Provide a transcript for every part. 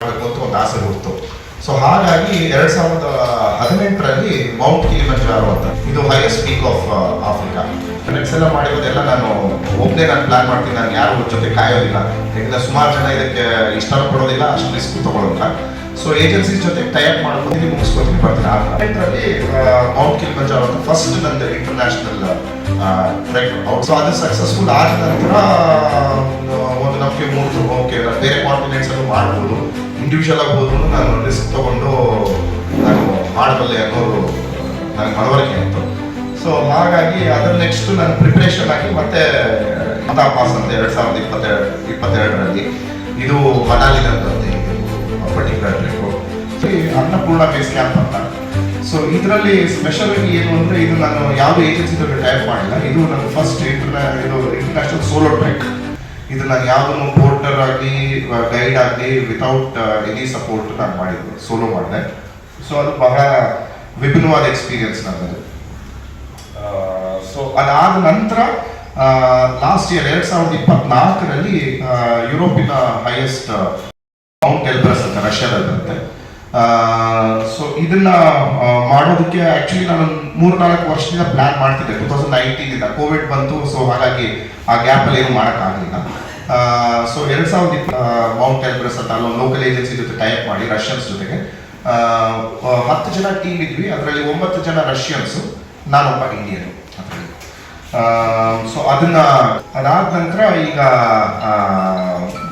ಮಾಡಬೇಕು ಅಂತ ಒಂದು ಆಸೆ ಹುಡ್ತು ಸೊ ಹಾಗಾಗಿ ಎರಡ್ ಸಾವಿರದ ಹದಿನೆಂಟರಲ್ಲಿ ಮೌಂಟ್ ಕಿಲಿಮಂಜಾರೋ ಅಂತ, ಇದು highest peak of Africa friends ಎಲ್ಲ ಮಾಡಿರೋದೆಲ್ಲ ನಾನು ಒಬ್ಬನೇ ನಾನು ಪ್ಲಾನ್ ಮಾಡ್ತೀನಿ. ನಾನು ಯಾರು ಜೊತೆ ಕಾಯೋದಿಲ್ಲ. ಯಾಕಂದ್ರೆ ಸುಮಾರು ಜನ ಇದಕ್ಕೆ ಇಷ್ಟ ಪಡೋದಿಲ್ಲ ಅಷ್ಟು ರಿಸ್ಕ್ ತಗೊಳ್ಳೋದಿಲ್ಲ ಸೊ ಏಜೆನ್ಸಿ ಜೊತೆ ಟೈಪ್ ಮಾಡ್ಕೊಂಡು ಮುಗಿಸ್ಕೊತೀನಿ ಬರ್ತೀನಿ ಅಲ್ಲಿ ಮೌಂಟ್ ಕಿಲಿಮಂಜಾರೋ ಅಂತ ಫಸ್ಟ್ ನಂದು ಇಂಟರ್ನ್ಯಾಷನಲ್ ಟ್ರೆಕ್ ಸೊ ಅದು ಸಕ್ಸಸ್ಫುಲ್ ಆದ ನಂತರ ಒಂದು ನಮಗೆ ಮೂರು ಓಕೆ ಬೇರೆ ಕಾಂಟಿನೆಂಟ್ಸ್ ಅಲ್ಲೂ ಮಾಡ್ಬೋದು ಇಂಡಿವಿಜುವಲ್ ಆಗಿ ಹೋದ್ರು ನಾನು ರಿಸ್ಕ್ ತಗೊಂಡು ನಾನು ಮಾಡಬಲ್ಲೆ ಅನ್ನೋದು ನನಗೆ ಮನವರಿಕೆ ಆಯಿತು. ಸೊ ಹಾಗಾಗಿ ಅದರ ನೆಕ್ಸ್ಟ್ ನಾನು ಪ್ರಿಪ್ರೇಷನ್ ಆಗಿ ಮತ್ತೆ ಅಂತ ಪಾಸ್ ಅಂತ ಎರಡು ಸಾವಿರದ ಇಪ್ಪತ್ತೆರಡು, ಇಪ್ಪತ್ತೆರಡರಲ್ಲಿ ಇದು ಮನಾಲಿನಂತೆ particular trip Annapurna base camp ಅಂತ. ಸೊ ಇದರಲ್ಲಿ ಸ್ಪೆಷಲ್ ಆಗಿ ಏನು ಅಂದರೆ ಇದು ನಾನು ಯಾವುದೇ ಏಜೆನ್ಸಿ ಜೊತೆ ಟೈಪ್ ಮಾಡಿಲ್ಲ. ಇದು ನನ್ನ ಫಸ್ಟ್ ಇಂಟರ್ನಾ ಇದು ಇಂಟರ್ನ್ಯಾಷನಲ್ ಸೋಲೋ ಟ್ರೈಕ್ ಇದು ನಾನು ಯಾವುದನ್ನು ಪೋರ್ಟರ್ ಆಗಿ ಗೈಡ್ ಆಗಲಿ ವಿತೌಟ್ ಎನಿ ಸಪೋರ್ಟ್ ನಾನು ಮಾಡಿದ್ದು ಸೋಲೋ ಮಾಡಿದೆ. ಸೊ ಅದು ಬಹಳ ವಿಭಿನ್ನವಾದ ಎಕ್ಸ್ಪೀರಿಯನ್ಸ್ ನನ್ನದು. ಸೊ ಅದಾದ ನಂತರ ಲಾಸ್ಟ್ ಇಯರ್ ಎರಡು ಸಾವಿರದ ಇಪ್ಪತ್ನಾಲ್ಕರಲ್ಲಿ ಯುರೋಪಿನ ಹೈಯೆಸ್ಟ್ ಮೌಂಟ್ ಎಲ್ಬ್ರಸ್ ಅಂತ ರಷ್ಯಾದಲ್ಲಿ ಬರುತ್ತೆ ಸೊ ಇದನ್ನ ಮಾಡೋದಕ್ಕೆ ಆಕ್ಚುಲಿ ನಾನು ಮೂರ್ನಾಲ್ಕು ವರ್ಷದಿಂದ ಪ್ಲಾನ್ ಮಾಡ್ತಿದ್ದೆ ಟೂ ತೌಸಂಡ್ ನೈನ್ಟೀನ್ ಇಂದ ಕೋವಿಡ್ ಬಂತು ಸೊ ಹಾಗಾಗಿ ಆ ಗ್ಯಾಪ್ ಅಲ್ಲಿ ಏನು ಮಾಡೋಕ್ಕಾಗಲಿಲ್ಲ. ಸೊ ಎರಡು ಸಾವಿರದ ಇಪ್ಪ ಮೌಂಟ್ ಎಲ್ಬ್ರಸ್ ಅಂತ ಅಲ್ಲೊಂದು ಲೋಕಲ್ ಏಜೆನ್ಸಿ ಜೊತೆ ಟೈಪ್ ಮಾಡಿ ರಷ್ಯನ್ಸ್ ಜೊತೆಗೆ. ಹತ್ತು ಜನ ಟೀಮ್ ಇದ್ವಿ, ಅದರಲ್ಲಿ ಒಂಬತ್ತು ಜನ ರಷ್ಯನ್ಸು ನಾನೊಬ್ಬ ಇಂಡಿಯನ್ ಅದರಲ್ಲಿ. ಸೊ ಅದನ್ನ ಅದಾದ ನಂತರ ಈಗ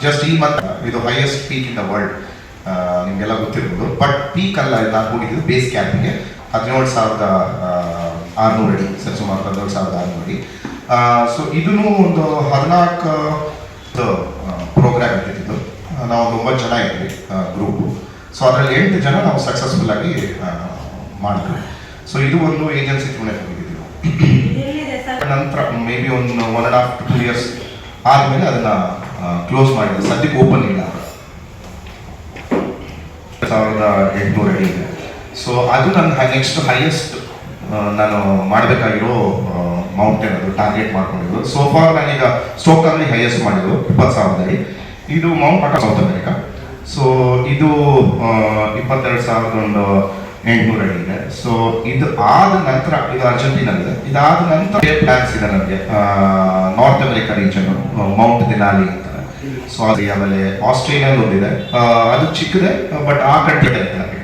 ಜಸ್ಟ್ ಈ ಮಂತ್ ಇದು highest peak in the world ನಿಮಗೆಲ್ಲ ಗೊತ್ತಿರ್ಬೋದು. ಬಟ್ ಪೀಕ್ ಅಲ್ಲ ನಾನು ಹೋಗಿದ್ದು ಬೇಸ್ ಕ್ಯಾಂಪಿಗೆ ಹದಿನೇಳು ಸಾವಿರದ ಆರುನೂರು ಅಡಿ ಸರಿ ಸುಮಾರು ಹದಿನೇಳು ಸಾವಿರದ ಆರುನೂರು ಅಡಿ. ಸೊ ಇದನ್ನು ಒಂದು ಹದಿನಾಲ್ಕು ಪ್ರೋಗ್ರಾಮ್ ಇಟ್ಟಿದ್ದು. ನಾವು ಒಂದು ಒಂಬತ್ತು ಜನ ಇದ್ವಿ ಗ್ರೂಪು ಸೊ ಅದರಲ್ಲಿ ಎಂಟು ಜನ ನಾವು ಸಕ್ಸಸ್ಫುಲ್ ಆಗಿ ಮಾಡಿದ್ವಿ. ಸೊ ಇದು ಒಂದು ಏಜೆನ್ಸಿ ಪುಣೆ ಹೋಗಿದ್ದೀವಿ ನಂತರ ಮೇ ಬಿ ಒಂದು one and half to years ಆದಮೇಲೆ ಅದನ್ನ ಕ್ಲೋಸ್ ಮಾಡಿದೆ. ಸದ್ಯಕ್ಕೆ ಓಪನ್ ಇಲ್ಲ. ಸಾವಿರದ ಎಂಟುನೂರ ಐದು ಸೊ ಅದು ನನ್ನ ನೆಕ್ಸ್ಟ್ ಹೈಯೆಸ್ಟ್ ನಾನು ಮಾಡಬೇಕಾಗಿರೋ ಮೌಂಟೇನ್ ಅದು ಟಾರ್ಗೆಟ್ ಮಾಡ್ಕೊಂಡಿದ್ದು ಸೊ ಫಾರ್ ನಾನೀಗ ಸ್ಟೋಕಲ್ಲಿ ಹೈಯೆಸ್ಟ್ ಮಾಡಿದ್ದು ಇಪ್ಪತ್ತು ಸಾವಿರದಲ್ಲಿ. ಇದು ಮೌಂಟ್ ಸೌತ್ ಅಮೆರಿಕಾ ಸೊ ಇದು ಇಪ್ಪತ್ತೆರಡು ಸಾವಿರದ ಒಂದು ಎಂಟುನೂರ ಅಡಿ ಇದೆ ಸೊ ಇದು ಆದ ನಂತರ, ಇದು ಅರ್ಜೆಂಟೀನಲ್ಲಿದೆ. ಇದಾದ ನಂತರ ಪ್ಲಾನ್ಸ್ ಇದೆ ನನಗೆ North America region Mount Denali ಅಂತ ಸೊ ಅದು ಆಮೇಲೆ ಆಸ್ಟ್ರೇಲಿಯಾ ಒಂದಿದೆ. ಅದು ಚಿಕ್ಕದೆ ಬಟ್ ಆ ಕಂಟ್ರಿ ಇದೆ ನನಗೆ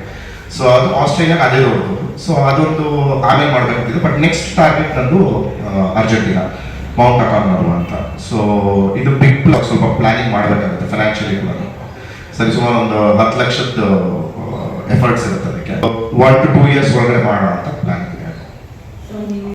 ಸೊ ಅದು ಆಸ್ಟ್ರೇಲಿಯಾ ಅದೇ ಹೋಗ್ಬೋದು ಸೊ ಅದೊಂದು ಆಮೇಲೆ ಮಾಡಬೇಕಿದೆ ಬಟ್ ನೆಕ್ಸ್ಟ್ ಟಾರ್ಗೆಟ್ ನಂದು ಅರ್ಜೆಂಟೀನಾ ಮೌಂಟ್ ಅಕಾರ್ನರು ಅಂತ. ಸೊ ಇದು ಬಿಗ್ ಬ್ಲಾಕ್ ಸ್ವಲ್ಪ ಪ್ಲಾನಿಂಗ್ ಮಾಡಬೇಕಾಗುತ್ತೆ ಫೈನಾನ್ಷಿಯಲಿ ಕೂಡ. ಸರಿ, ಸುಮಾರು ಒಂದು ಹತ್ತು ಲಕ್ಷದ ಎಫರ್ಟ್ಸ್ ಇರುತ್ತದೆ ಒನ್ ಟು ಟೂ ಇಯರ್ಸ್ ಒಳಗಡೆ ಮಾಡೋಣ ಅಂತ ಪ್ಲಾನ್